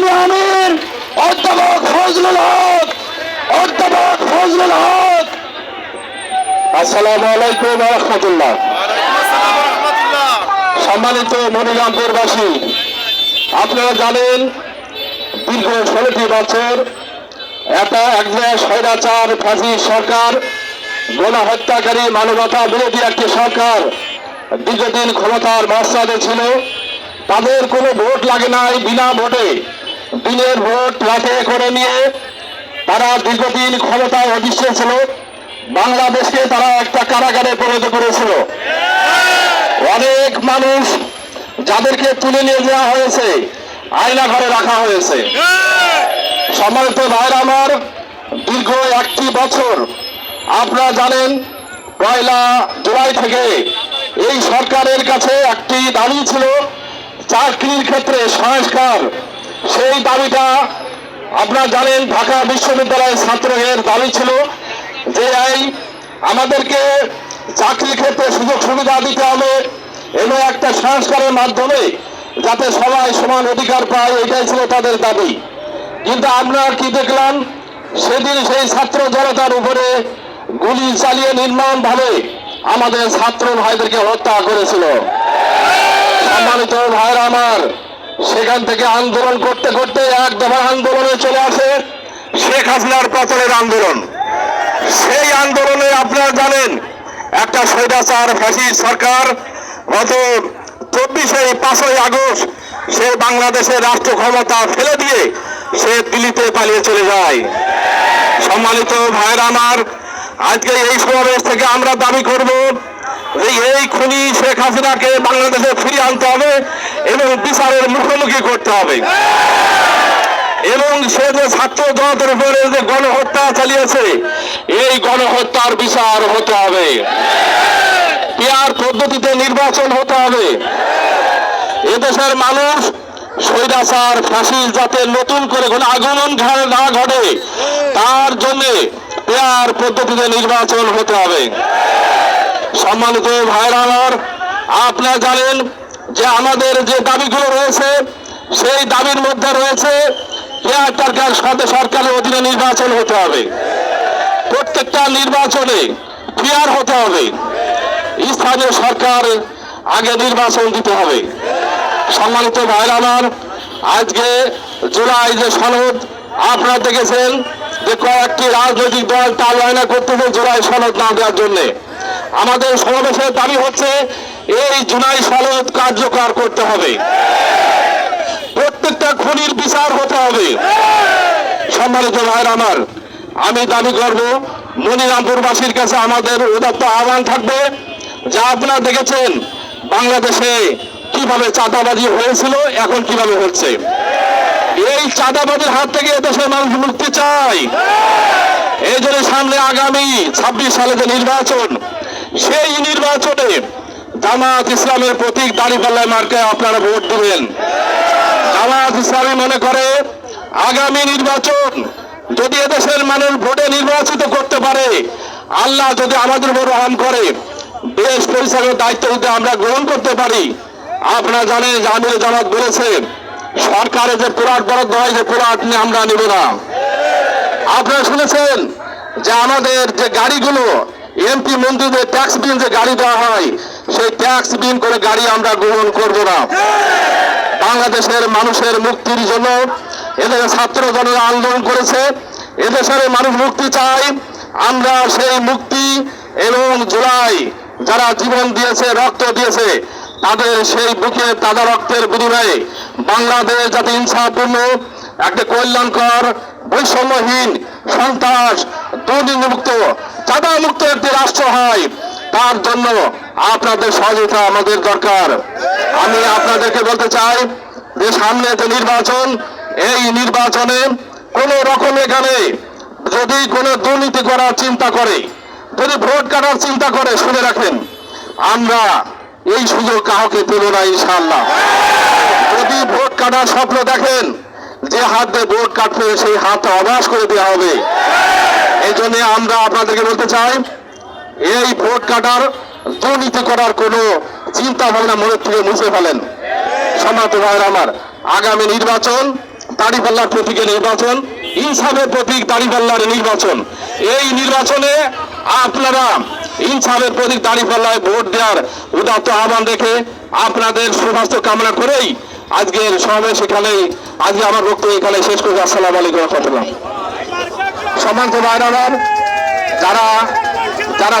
আমি আমির। অধ্যাপক ফজলুল হক। অধ্যাপক ফজলুল হক। আসসালামু আলাইকুম রহমতুল্লাহ। সম্মানিত মনিরামপুরবাসী আপনারা জানেন দীর্ঘ ষোলোটি বছর একটা একজন স্বৈরাচার ফাঁসি সরকার, গণহত্যাকারী মানবতা বিরোধী একটি সরকার দীর্ঘদিন ক্ষমতার মাস্টারে ছিল। তাদের কোনো ভোট লাগে নাই, বিনা ভোটে দিনের ভোট রাতে করে নিয়ে তারা দীর্ঘদিন ক্ষমতায় অধিষ্ঠিত ছিল। বাংলাদেশকে তারা একটা কারাগারে পরিণত করেছিল। অনেক মানুষ যাদেরকে তুলে নিয়ে যাওয়া হয়েছে আয়না ঘরে রাখা হয়েছে। সম্মানিত ভাইরা আমার, দীর্ঘ একটি বছর আপনারা জানেন, পয়লা জুলাই থেকে এই সরকারের কাছে একটি দাবি ছিল, চাকরির ক্ষেত্রে সংস্কার সেই দাবিটা আপনারা জানেন, ঢাকা বিশ্ববিদ্যালয়ের ছাত্রদের দাবি ছিল যে এই আমাদেরকে চাকরির ক্ষেত্রে সুযোগ সুবিধা দিতে হবে এবং একটা সংস্কারের মাধ্যমে যাতে সবাই সমান অধিকার পায়, এটাই ছিল তাদের দাবি। কিন্তু আমরা কি দেখলাম সেদিন সেই ছাত্র জনতার উপরে গুলি চালিয়ে নির্মম ভাবে আমাদের ছাত্র ভাইদেরকে হত্যা করেছিল। সম্মানিত ভাইরা আমার সেখান থেকে আন্দোলন করতে করতে এক আন্দোলনে চলে আসে শেখ হাসিনার পতনের আন্দোলন। সেই আন্দোলনে আপনারা জানেন, একটা স্বৈরাচার ফ্যাসিস্ট সরকার গত চব্বিশে, পাঁচই আগস্ট সে বাংলাদেশের রাষ্ট্র ক্ষমতা ফেলে দিয়ে সে দিল্লিতে পালিয়ে চলে যায়। সম্মানিত ভাইয়ের আমার, আজকে এই সমাবেশ থেকে আমরা দাবি করব যে এই খুনি শেখ হাসিনাকে বাংলাদেশে ফিরিয়ে আনতে হবে। এবং বিচারের মুখোমুখি করতে হবে। এবং সে যে ছাত্র জনতার উপরে যে গণহত্যা চালিয়েছে, এই গণহত্যার বিচার হতে হবে। পেয়ার পদ্ধতিতে নির্বাচন হতে হবে। এদেশের মানুষ স্বৈরাচার ফাঁসি যাতে নতুন করে কোনো আগমন না ঘটে, তার জন্য পেয়ার পদ্ধতিতে নির্বাচন হতে হবে। সম্মানিত ভাইরা আপনারা জানেন যে আমাদের যে দাবিগুলো রয়েছে, সেই দাবির মধ্যে রয়েছে সাথে সরকারের অধীনে নির্বাচন হতে হবে। প্রত্যেকটা নির্বাচনে ফেয়ার হতে হবে। স্থানীয় সরকার আগে নির্বাচন দিতে হবে। সম্মানিত ভাইরা আমার, আজকে জুলাই যে সনদ, আপনারা দেখেছেন যে কয়েকটি রাজনৈতিক দল বায়না করতেছে জুলাই সনদ না দেওয়ার জন্য। আমাদের সমাবেশের দাবি হচ্ছে এই জুলাই সনদ কার্যকর করতে হবে। প্রত্যেকটা খুনির বিচার হতে হবে। সম্মানিত ভাইরা আমার, আমি দাবি করব, মনিরামপুরবাসীর কাছে আমাদের উদাত্ত আহ্বান থাকবে যা আপনারা দেখেছেন বাংলাদেশে কীভাবে চাঁদাবাজি হয়েছিল, এখন কীভাবে হচ্ছে। এই চাঁদাবাজির হাত থেকে দেশের মানুষ মুক্তি চায়। এই জন্য সামনে আগামী ছাব্বিশ সালে যে নির্বাচন, সেই নির্বাচনে জামাত ইসলামের প্রতীক দাঁড়িপাল্লায় মার্কে আপনারা ভোট দেবেন। জামাত ইসলামী মনে করে, আগামী নির্বাচন যদি এদেশের মানুষ ভোটে নির্বাচিত করতে পারে, আল্লাহ যদি আমাদের উপর রহম করে, দেশ পরিচালনার দায়িত্ব যদি আমরা গ্রহণ করতে পারি, আপনারা জানেন যে আমির জামাত বলেছে সরকারের যে পুরাট বরাদ্দ হয় যে পুরাট নিয়ে আমরা নিব না। আপনারা শুনেছেন যে আমাদের যে গাড়িগুলো এমপি মন্ত্রীদের ট্যাক্স বিল যে গাড়ি দেওয়া হয়, সেই ট্যাক্স বিল করে গাড়ি আমরা গ্রহণ করব না। বাংলাদেশের মানুষের মুক্তির জন্য এদের ছাত্র জনেরা আন্দোলন করেছে। এদেশের মানুষ মুক্তি চায়। আমরা সেই মুক্তি এবং জুলাই যারা জীবন দিয়েছে, রক্ত দিয়েছে, তাদের সেই বুকে তাদের রক্তের বিনিময়ে বাংলাদেশ যাতে ইনসাফপূর্ণ, একটা কল্যাণকর, বৈষম্যহীন, সন্ত্রাস দুর্নীতিমুক্ত চাঁদা মুক্ত একটি রাষ্ট্র হয়, তার জন্য আপনাদের সহযোগিতা আমাদের দরকার। আমি আপনাদেরকে বলতে চাই যে সামনে যে নির্বাচন, এই নির্বাচনে কোন রকম এখানে যদি কোনো দুর্নীতি করার চিন্তা করে, যদি ভোট কাটার চিন্তা করে, শুনে রাখেন, আমরা এই সুযোগ কাউকে দেব না ইনশাল্লাহ যদি ভোট কাটার স্বপ্ন দেখেন, যে হাত দিয়ে ভোট কাটবে, সেই হাতটা অবাস করে দেওয়া হবে। এই জন্য আমরা আপনাদেরকে বলতে চাই, এই ভোট কাটার দুর্নীতি করার কোনো চিন্তা ভাবনা মনের থেকে মুছে ফেলেন। সম্মানিত ভাইয়ের আমার, আগামী নির্বাচন, দাড়িপাল্লার প্রতীকের নির্বাচন, ইনসাফের প্রতীক দাড়িপাল্লার নির্বাচন। এই নির্বাচনে আপনারা ইনসাফের প্রতীক দাড়িপাল্লায় ভোট দেওয়ার উদাত্ত আহ্বান রেখে আপনাদের সুস্বাস্থ্য কামনা করেই আজকের সমাবেশ এখানে আজকে আমার বক্তব্য এখানে শেষ করছি। আসসালামু আলাইকুম রহমতুল্লাহ। সম্মানিত ভাইরা যারা যারা